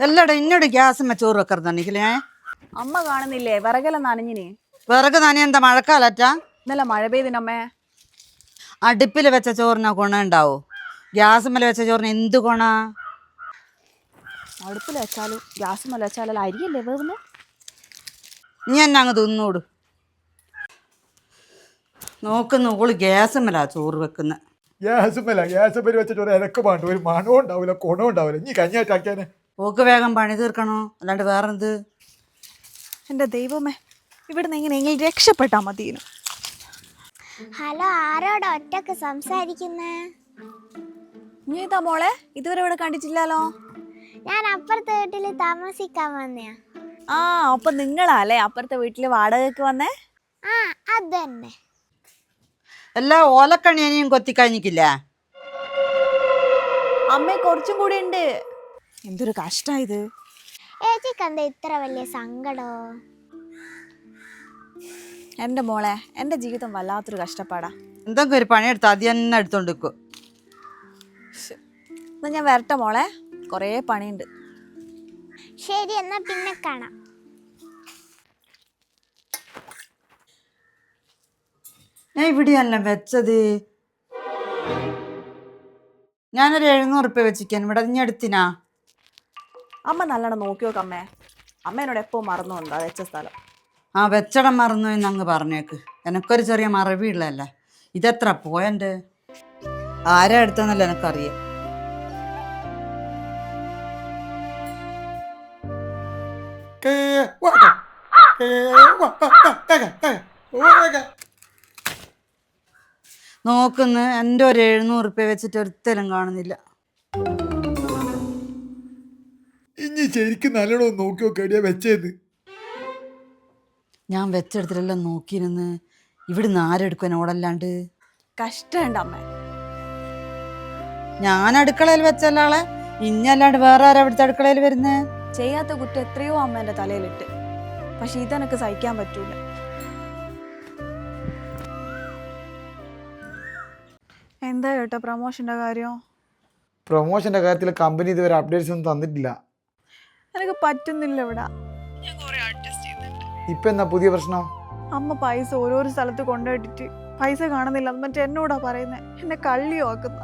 എല്ലാടെ ഇന്നോട് ഗ്യാസ് ചോറ് എനിക്കില്ലേ അമ്മ കാണുന്നില്ലേ? വിറകല നനഞ്ഞിനി. വിറക് നനി എന്താ മഴക്കാലറ്റ? ഇന്നലെ മഴ പെയ്തിനമ്മേ. അടുപ്പിൽ വെച്ച ചോറിന് ഗുണം ഉണ്ടാവോ ഗ്യാസുമ്മൽ വെച്ച ചോറിന് എന്ത് ഗുണ അടുപ്പിൽ വെച്ചാലും ഗ്യാസ് മേലെ വെച്ചാലും അരിയല്ലേ വേവുന്നേ? നീ എന്നെ അങ്ങ് തിന്നൂട്. നോക്കുന്നു ഓൾ ഗ്യാസുമ്മലാ ചോറ് വെക്കുന്നത് ഗ്യാസ് ഗ്യാസുമ്മൽ വെച്ച ചോറ് ഇലക്ക് പാണ്ട് ഒരു മണവും ഉണ്ടാവില്ല ഗുണവും ഉണ്ടാവില്ല നീ കഞ്ഞാറ്റാക്കിയാനെ ഓക്ക് വേഗം പണി തീർക്കണോ? അല്ലാണ്ട് വേറെന്ത്? എന്റെ ദൈവമേ ഇവിടുന്ന് എങ്ങനെയെങ്കിലും രക്ഷപ്പെട്ടാ മതിയെന്നു. ഹലോ ആരോടാ ഒറ്റയ്ക്ക് സംസാരിക്കുന്നേ? നീ ഇതാ മോളെ ഇതുവരെ ഇവിടെ കണ്ടിട്ടില്ലല്ലോ? ഞാൻ അപ്പുറത്തെ വീട്ടിൽ താമസിക്കാൻ വന്നയാ. ആ അപ്പൊ നിങ്ങളല്ലേ അപ്പുറത്തെ വീട്ടിൽ വാടകയ്ക്ക് വന്നേ? ആ അത് തന്നെ എല്ലാ ഓലക്കണി ഇനിയും കൊത്തിക്കഴിഞ്ഞിക്കില്ല? അമ്മ കുറച്ചും കൂടി ഉണ്ട്. എന്തൊരു കഷ്ടാ ഇത്. ഏച്ചിക്ക് എന്താ ഇത്ര വലിയ സങ്കടോ? എന്റെ മോളെ എന്റെ ജീവിതം വല്ലാത്തൊരു കഷ്ടപ്പാടാ. എന്തെങ്കിലും ഒരു പണിയെടുത്ത് അത് തന്നെ എടുത്തോണ്ട് നിൽക്കും എന്നാ ഞാൻ വരട്ടെ മോളെ? കുറേ പണിയുണ്ട്. ശരി എന്നാ പിന്നെ കാണാം. ഞാൻ ഇവിടെയല്ല വെച്ചത്. ഞാനൊരു എഴുന്നൂറ് ഉറുപ്പ്യ വെച്ചിക്കാൻ ഇവിടെ നീ എടുത്തിനാ? അമ്മ നല്ലോണം നോക്കി നോക്ക് അമ്മേ. അമ്മ എന്നോട് എപ്പോ മറന്നുണ്ടോ വെച്ച സ്ഥലം. ആ വെച്ചടം മറന്നു എന്ന് അങ്ങ് പറഞ്ഞേക്ക്. എനക്കൊരു ചെറിയ മറവിയുള്ള ഇതെത്ര പോയന്റെ ആരാ എടുത്തെന്നല്ല എനക്കറിയാം. നോക്കുന്നു എന്റെ ഒരു എഴുന്നൂറ് ഉറുപ്പ്യ വെച്ചിട്ട് ഒരുത്തലും കാണുന്നില്ല. ഇനി ശരിക്കും നല്ലോണം നോക്കി നോക്കിയാ വെച്ചേന്ന്? ഞാൻ വെച്ചെടുത്തിട്ടെല്ലാം നോക്കിയിരുന്ന് ഇവിടുന്ന് ആരെടുക്കും എന്നോടല്ലാണ്ട് കഷ്ടമുണ്ട് അമ്മ. ഞാൻ അടുക്കളയിൽ വെച്ചല്ല ആളെ. ഇന്നല്ലാണ്ട് വേറെ ആരാ അവിടുത്തെ അടുക്കളയിൽ വരുന്നേ? ചെയ്യാത്ത കുറ്റം എത്രയോ അമ്മ എന്റെ തലയിലിട്ട്. പക്ഷെ ഇതെനക്ക് സഹിക്കാൻ പറ്റൂല. എന്താ കേട്ടോ പ്രൊമോഷന്റെ കാര്യം? പ്രൊമോഷന്റെ കാര്യത്തിൽ കമ്പനി ഇതുവരെ അപ്ഡേറ്റ്സ് ഒന്നും തന്നിട്ടില്ല. എനിക്ക് പറ്റുന്നില്ല ഇവിടെ. ഇപ്പൊ എന്നാ പുതിയ പ്രശ്നം? അമ്മ പൈസ ഓരോരോ സ്ഥലത്ത് കൊണ്ടുപോയിട്ടിട്ട് പൈസ കാണുന്നില്ല. അത് മറ്റേ എന്നോടാ പറയുന്നത് എന്നെ കള്ളിയാക്കുന്ന.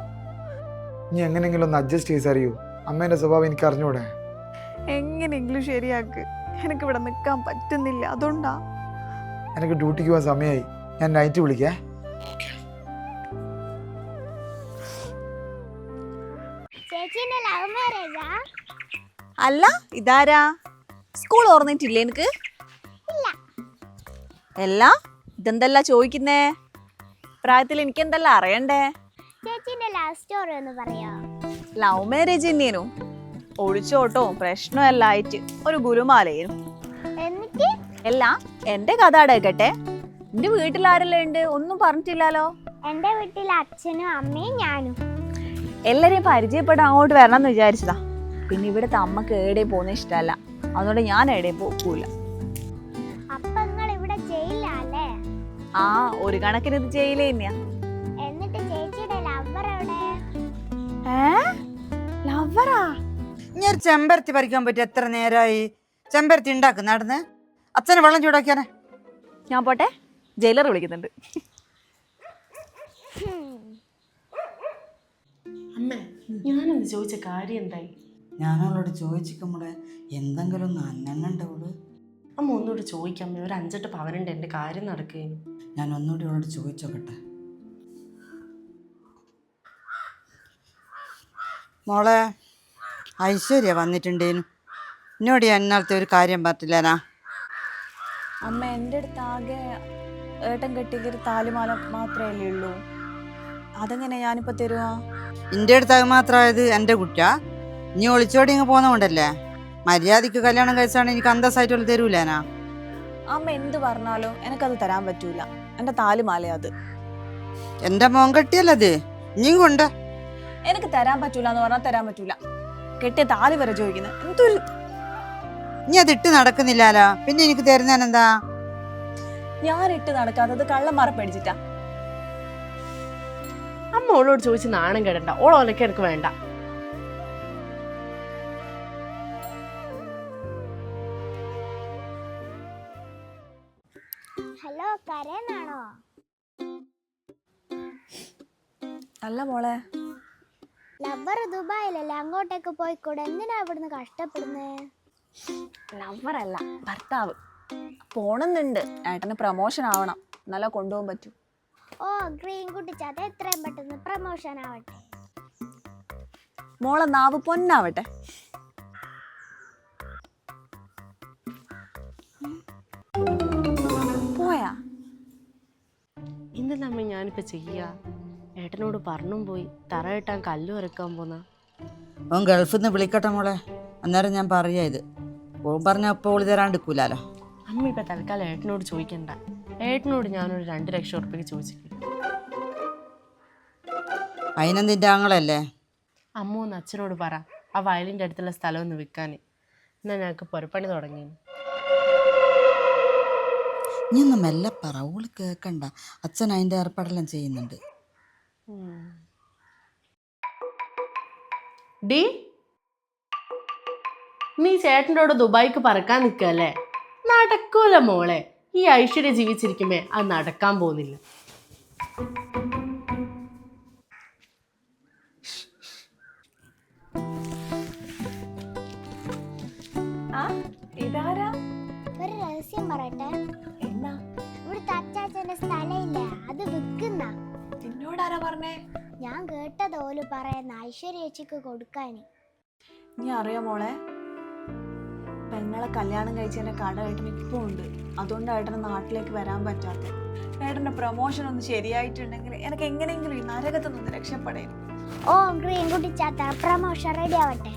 നീ എങ്ങനെങ്കിലും ഒന്ന് അഡ്ജസ്റ്റ് ചെയ്ത് അറിയൂ അമ്മേന്റെ സ്വഭാവം എനിക്ക് അറിഞ്ഞൂടെ? എങ്ങനെയെങ്കിലും ശരിയാക്ക്. എനിക്ക് ഇവിടെ നിൽക്കാൻ പറ്റുന്നില്ല. അതുകൊണ്ടാ. എനിക്ക് ഡ്യൂട്ടിക്ക് പോകാൻ സമയമായി ഞാൻ നൈറ്റ് വിളിക്കേ. അല്ല ഇതാരാ? സ്കൂൾ ഓർന്നിട്ടില്ലേ എനിക്ക് അല്ല ഇതെന്തല്ല ചോദിക്കുന്നേ? പ്രായത്തിൽ എനിക്ക് എന്തല്ല അറിയണ്ടേ ലവ് മാരേജ് തന്നെയാണ്? ഒളിച്ചോട്ടോ പ്രശ്നമല്ലായിട്ട് ഒരു ഗുരുമാലയും. അല്ല എന്റെ കഥ അടക്കട്ടെ. എന്റെ വീട്ടിൽ ആരെല്ലാം ഉണ്ട്? ഒന്നും പറഞ്ഞിട്ടില്ലല്ലോ. എന്റെ വീട്ടിൽ അച്ഛനും അമ്മയും ഞാനും. എല്ലാരെയും പരിചയപ്പെടാൻ അങ്ങോട്ട് വരണം എന്ന് വിചാരിച്ചതാ. പിന്നെ ഇവിടുത്തെ അമ്മയ്ക്ക് എവിടെ പോകുന്ന ഇഷ്ടമല്ല അതുകൊണ്ട് ഞാൻ എവിടെ പോകൂല അപ്പൊ നിങ്ങൾ ഇവിടെ ജയിലല്ലേ? ആ ഒരു കണക്കിന് ഇത് ചെയ്യില്ലേ തന്നെയാ. ലവറാ ഇനി ഒരു ചെമ്പരത്തി പറിക്കാൻ പറ്റി എത്ര നേരമായി ചെമ്പരത്തി ഉണ്ടാക്കും നടന്ന്. അച്ഛനെ വെള്ളം ചൂടാക്കിയാനെ. ഞാൻ പോട്ടെ. ജയിലർ വിളിക്കുന്നുണ്ട്. അമ്മ ഞാനൊന്ന് ചോദിച്ച കാര്യം എന്തായി? ഞാൻ അവളോട് ചോദിച്ചിക്കുമ്പോളെ എന്തെങ്കിലും ഒന്ന് അന്നങ്ങണ്ടവൾ അമ്മ ഒന്നുകൂടി ചോദിക്കാം ഒരു അഞ്ചെട്ട് പവനുണ്ട് എന്റെ കാര്യം നടക്കുകയും ഞാൻ ഒന്നുകൂടി അവളോട് ചോദിച്ചോക്കട്ടെ. മോളെ ഐശ്വര്യ വന്നിട്ടുണ്ടേനു. എന്നോട് ഞാൻ ഇന്നലത്തെ ഒരു കാര്യം പറ്റില്ലനാ അമ്മ എന്റെ അടുത്ത് ആകെ ഏട്ടൻ കെട്ടിയൊരു താലിമാല മാത്രമല്ലേ ഉള്ളൂ. അതെങ്ങനെ ഞാനിപ്പോ തരുവാ? എന്റെ അടുത്ത് അത് മാത്രമായത് എന്റെ കുട്ടിയാ? ഇനി ഒളിച്ചോടി ഇങ്ങ് പോകുന്നതുകൊണ്ടല്ലേ മര്യാദയ്ക്ക് കല്യാണം കഴിച്ചാണ് എനിക്ക് അന്തസ്സായിട്ടുള്ള തരൂലേനാ? അമ്മ എന്ത് പറഞ്ഞാലോ എനിക്കത് തരാൻ പറ്റൂല. എന്റെ താലിമാല അത്. എന്റെ മോൻ കെട്ടിയല്ലത് നീ കൊണ്ട്. എനിക്ക് തരാൻ പറ്റൂല എന്ന് പറഞ്ഞാൽ തരാൻ പറ്റൂല. കെട്ടിയ താലി വരെ ചോദിക്കുന്നത് എന്തൊരു നീ അത് ഇട്ട് നടക്കുന്നില്ലാലോ? പിന്നെ എനിക്ക് തരുന്ന എന്താ ഞാൻ ഇട്ട് നടക്കാത്തത് കള്ളന്മാരെ പേടിച്ചിട്ടാ. അമ്മ ഓളോട് ചോദിച്ച് നാണം കേടണ്ട. ഓളോലൊക്കെ എനിക്ക് വേണ്ട. കരയെന്നാണോ അല്ല മോളെ. ലവർ ദുബായിലല്ലേ? അങ്ങോട്ടേക്ക് പോയിക്കൂടെ? എന്തിനാ ഇവിടുന്ന് കഷ്ടപ്പെടുന്നേ? ലവറല്ല ഭർത്താവ്. പോണെന്നുണ്ട്. ഏട്ടന് പ്രൊമോഷൻ ആവണം. നല്ല കൊണ്ടുപോകാൻ പറ്റൂ. ഓ ഗ്രീൻ കുട്ടിച്ചാത്ത എത്രയും പെട്ടെന്ന് പ്രൊമോഷൻ ആവട്ടെ. മോളെ നാവ് പൊന്നാവട്ടെ. ഞാനിപ്പോൾ ചെയ്യുക ഏട്ടനോട് പറഞ്ഞും പോയി. തറ കെട്ടാൻ കല്ലു ഇറക്കാൻ പോന്ന. അവൻ ഗൾഫിൽ നിന്ന് വിളിക്കട്ടെ മോളെ. അന്നേരം ഞാൻ പറയാ ഇത്. ഓൻ പറഞ്ഞ അപ്പോൾ ഓളി തരാണ്ടിക്കൂലോ അമ്മ ഇപ്പം തൽക്കാലം ഏട്ടനോട് ചോദിക്കണ്ട. ഏട്ടനോട് ഞാനൊരു രണ്ട് ലക്ഷം ഉറപ്പിക്ക് ചോദിച്ചിട്ടുണ്ട്. അതിനെന്തിന്റെ ആങ്ങളല്ലേ? അമ്മ ഒന്ന് അച്ഛനോട് പറ. ആ വയലിന്റെ അടുത്തുള്ള സ്ഥലം ഒന്ന് വിൽക്കാൻ എന്നാൽ ഞങ്ങൾക്ക് പുറപ്പണി തുടങ്ങി നീ ഒന്ന് മെല്ലെ പറ. ഓൾ കേൾക്കണ്ട അച്ഛൻ അതിന്റെ ഏർപ്പാടെല്ലാം ചെയ്യുന്നുണ്ട്. ഡി നീ ചേട്ടന്റെ കൂടെ ദുബായിക്ക് പറക്കാൻ നിൽക്കല്ലേ? നടക്കൂല മോളെ. ഈ ഐശ്വര്യ ജീവിച്ചിരിക്കുമേ അത് നടക്കാൻ പോകുന്നില്ല. എന്നോടാരാ പറഞ്ഞേ? ഞാൻ കേട്ടത് ഓൽ പറയുന്ന ഐശ്വര്യ ചേച്ചിക്ക് കൊടുക്കാന്. നീ അറിയോ മോളെ? പെങ്ങളെ കല്യാണം കഴിച്ചതിന്റെ കട ഏട്ടന് ഇപ്പം ഉണ്ട്. അതുകൊണ്ട് ഏട്ടന് നാട്ടിലേക്ക് വരാൻ പറ്റാത്ത. ഏട്ടന്റെ പ്രൊമോഷൻ ഒന്ന് ശരിയായിട്ടുണ്ടെങ്കിൽ എനിക്ക് എങ്ങനെയെങ്കിലും ഈ നരകത്തിൽ നിന്ന് രക്ഷപ്പെടേ ഓ ഗ്രീൻ കുട്ടിച്ചാത്ത പ്രമോഷൻ റെഡി ആവട്ടെ.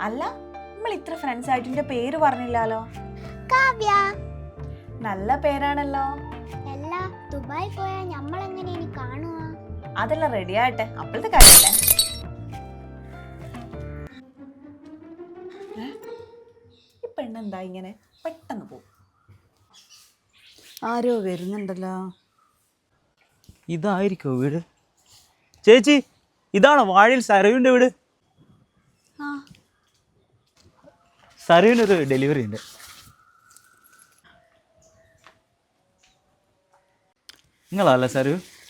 അല്ല നമ്മൾ ഇത്ര ഫ്രണ്ട്സ് ആയിട്ട് പേര് പറഞ്ഞില്ലാലോ? കാവ്യ. നല്ല പേരാണല്ലോ. ദുബായ് പോയാൽ എങ്ങനെ ഇനി കാണുക? അതെല്ലാം റെഡി ആട്ടെ അപ്പോഴത്തെ കാര്യമല്ലേ ഏ? ഈ പെണ്ണെന്താ ഇങ്ങനെ പെട്ടെന്ന് പോകും ആരോ വരുന്നുണ്ടല്ലോ. ഇതായിരിക്കോ വീട്? ചേച്ചി ഇതാണ് വാഴയിൽ സരയുണ്ട് വീട്? ആ. സരവിനൊരു ഡെലിവറി ഉണ്ട്. നിങ്ങളല്ല സാർ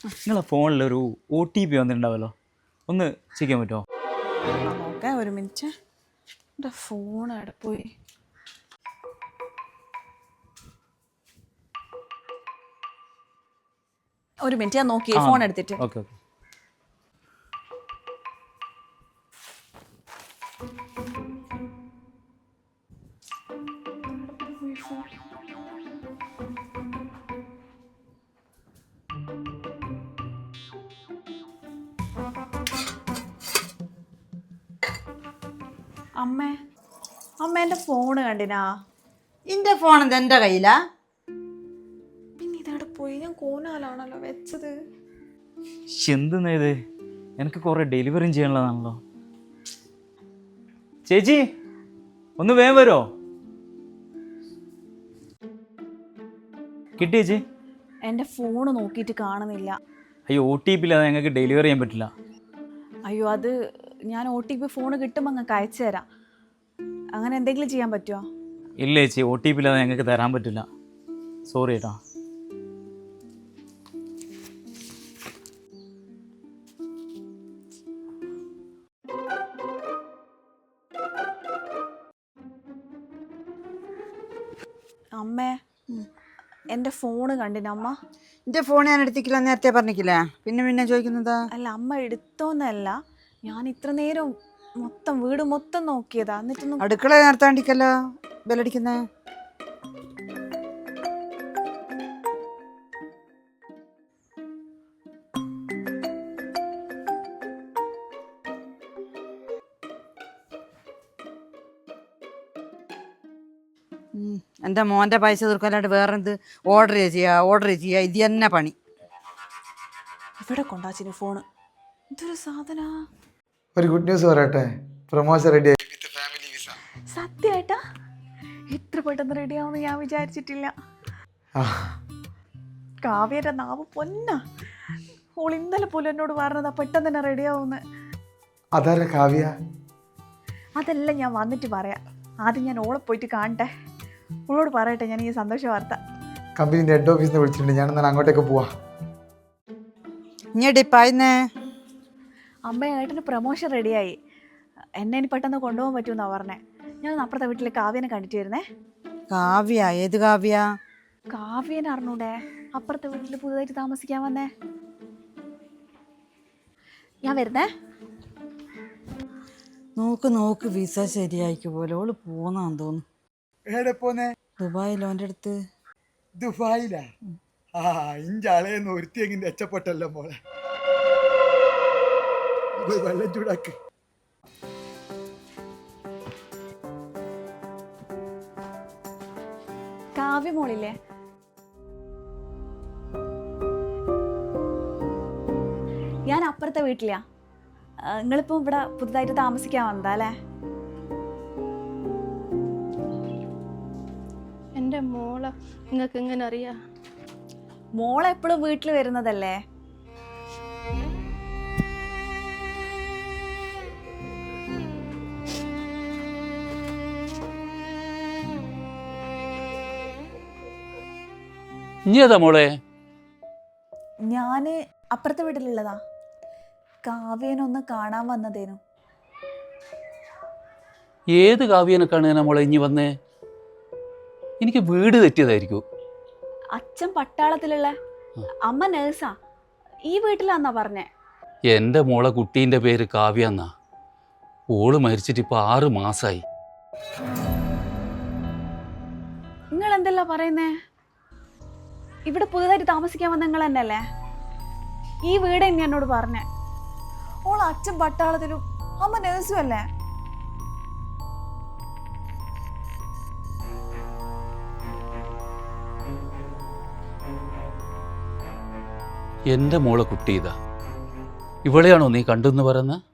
നിങ്ങളെ ഫോണിൽ ഒരു ഒ ടി പി വന്നിട്ടുണ്ടാവല്ലോ. ഒന്ന് ചെയ്യാൻ പറ്റുമോ? നോക്കാം ഒരു മിനിറ്റ്. എന്റെ ഫോൺ അവിടെ പോയി. ഒരു മിനിറ്റ് ഞാൻ നോക്കി ഫോൺ എടുത്തിട്ട്. Okay okay. അമ്മേ അമ്മ എന്റെ ഫോൺ കണ്ടിനാ? എന്റെ ഫോൺ എന്താ എന്റെ കയ്യിലാ? പിന്നെ ഇതവിടെ പോയി. ഞാൻ കോനാലാണല്ലോ വെച്ചത്. എന്തെന്നാ ഇത്? എനിക്ക് കുറേ ഡെലിവറിയും ചെയ്യാനുള്ളതാണല്ലോ. ചേച്ചി ഒന്ന് വേം വരുമോ കിട്ടി ചേച്ചി. എന്റെ ഫോണ് നോക്കിയിട്ട് കാണുന്നില്ല. അയ്യോ ഒ ടി ഇല്ലാതെ ഞങ്ങൾക്ക് ഡെലിവറി ചെയ്യാൻ പറ്റില്ല. അയ്യോ അത് ഞാൻ ഒ ടി പി ഫോൺ കിട്ടുമ്പോൾ അങ്ങ് അയച്ചു തരാം. അങ്ങനെ എന്തെങ്കിലും ചെയ്യാൻ പറ്റുമോ ഇല്ല ചേച്ചി ഒ ടി പി ഇല്ലാതെ ഞങ്ങൾക്ക് തരാൻ പറ്റില്ല. സോറി കേട്ടോ അമ്മേ എന്റെ ഫോണ് കണ്ടിന് അമ്മ? എന്റെ ഫോൺ ഞാൻ എടുത്തിക്കില്ല നേരത്തെ പറഞ്ഞിക്കില്ലേ പിന്നെ പിന്നെ ചോദിക്കുന്നത്? അല്ല അമ്മ എടുത്തോന്നല്ല. ഞാൻ ഇത്ര നേരം മൊത്തം വീട് മൊത്തം നോക്കിയതാ. എന്നിട്ടൊന്നും അടുക്കള നേരത്താണ്ടിക്കല്ലോ ബെല്ലടിക്കുന്നേ. എന്റെ മോന്റെ പൈസ തീർക്കാനായിട്ട് വേറെന്ത് ഓർഡർ ചെയ്യുക ഓർഡർ ചെയ്യുക ഇത് തന്നെ പണി? ഇവിടെ കൊണ്ടാച്ചിന് ഫോണ് ഇതൊരു സാധന. ഒരു ഗുഡ് ന്യൂസ് പറയട്ടെ? പ്രമോഷൻ റെഡി ആയി. വിത്ത് ഫാമിലി വിസ സത്യമായിട്ടാ എത്ര പെട്ടെന്ന് റെഡി ആവുമെന്ന് ഞാൻ വിചാരിച്ചിട്ടില്ല. കാവ്യയുടെ നാവ് പൊന്ന. ഓൾ ഇന്നലെ പോലും എന്നോട് പറഞ്ഞതാ പെട്ടെന്ന് തന്നെ റെഡി ആവുമെന്ന്. അതാരാ കാവ്യ? അതെല്ലാം ഞാൻ വന്നിട്ട് പറയാം. ആദ്യം ഞാൻ ഓളെ പോയിട്ട് കാണട്ടെ. ഓളോട് പറയട്ടെ ഞാൻ ഈ സന്തോഷ വാർത്ത. കമ്പനി ഹെഡ് ഓഫീസിൽ നിന്ന് വിളിച്ചിട്ടുണ്ട്. ഞാൻ എന്നാൽ അങ്ങോട്ടേക്ക് പോവാ. ഇഞ്ഞടി പായുന്നേ അമ്മ ഏട്ടന് പ്രൊമോഷൻ റെഡിയായി എന്നെ ഇനി പെട്ടെന്ന് കൊണ്ടുപോകാൻ പറ്റുമെന്നാ പറഞ്ഞേ. ഞാൻ അപ്പുറത്തെ വീട്ടിലെ കാവ്യനെ കണ്ടിട്ട് വരുന്നേ. കാവ്യ ഏത് കാവ്യ? കാവ്യനെ അറിഞ്ഞൂടെ? അപ്പുറത്തെ വീട്ടിൽ പുതുതായിട്ട് താമസിക്കാൻ വന്നേ. ഞാൻ വരുന്നേ. നോക്ക് നോക്ക് വിസ ശരിയായിക്ക് പോലെ. ഓൾ പോന്നാന്ന് തോന്നുന്നു. എവിടെ പോന്നേ? ദുബായിലോ എന്റെ അടുത്ത്? ദുബായിലാ? ആ ഇഞ്ചാളെ അളയെന്ന് ഒരുത്തിയെങ്കിലും രക്ഷപ്പെട്ടല്ലോ മോളെ. പോയി വെള്ളം ചൂടാക്ക് കാവ്യ മോളില്ലേ? ഞാൻ അപ്പുറത്തെ വീട്ടിലാ. നിങ്ങളിപ്പോ നിങ്ങളിപ്പം ഇവിടെ പുതുതായിട്ട് താമസിക്കാൻ വന്നതാ അല്ലേ? എന്റെ മോളെ നിങ്ങൾക്ക് എങ്ങനെ അറിയാ മോളെപ്പോഴും വീട്ടിൽ വരുന്നതല്ലേ? ഏതാ മോളെ? ഞാൻ അപ്പുറത്തെ വീട്ടിലുള്ളതാ. കാവ്യനൊന്ന് കാണാൻ വന്നതേനു. ഏത് കാവ്യനെ കാണുക മോളെ ഇനി വന്നേ? എനിക്ക് വീട് തെറ്റിയതായിരിക്കും. അച്ഛൻ പട്ടാളത്തിലുള്ള അമ്മ നേഴ്സാ. ഈ വീട്ടിലാന്നാ പറഞ്ഞേ. എന്റെ മോളെ കുട്ടീന്റെ പേര് കാവ്യ എന്നാ ഓൾ മരിച്ചിട്ട് ഇപ്പൊ ആറ് മാസായി. നിങ്ങൾ എന്തല്ല പറയുന്നേ? ഇവിടെ പുതുതായിട്ട് താമസിക്കാൻ വന്ന നിങ്ങൾ തന്നെയല്ലേ? ഈ വീട് തന്നെ എന്നോട് പറഞ്ഞേ. ഓൾ അച്ഛൻ പട്ടാളത്തിലും അമ്മ നേഴ്സും അല്ലേ? എന്റെ മോളെ കുട്ടി ഇതാ. ഇവളെയാണോ നീ കണ്ടെന്ന് പറയുന്നത്?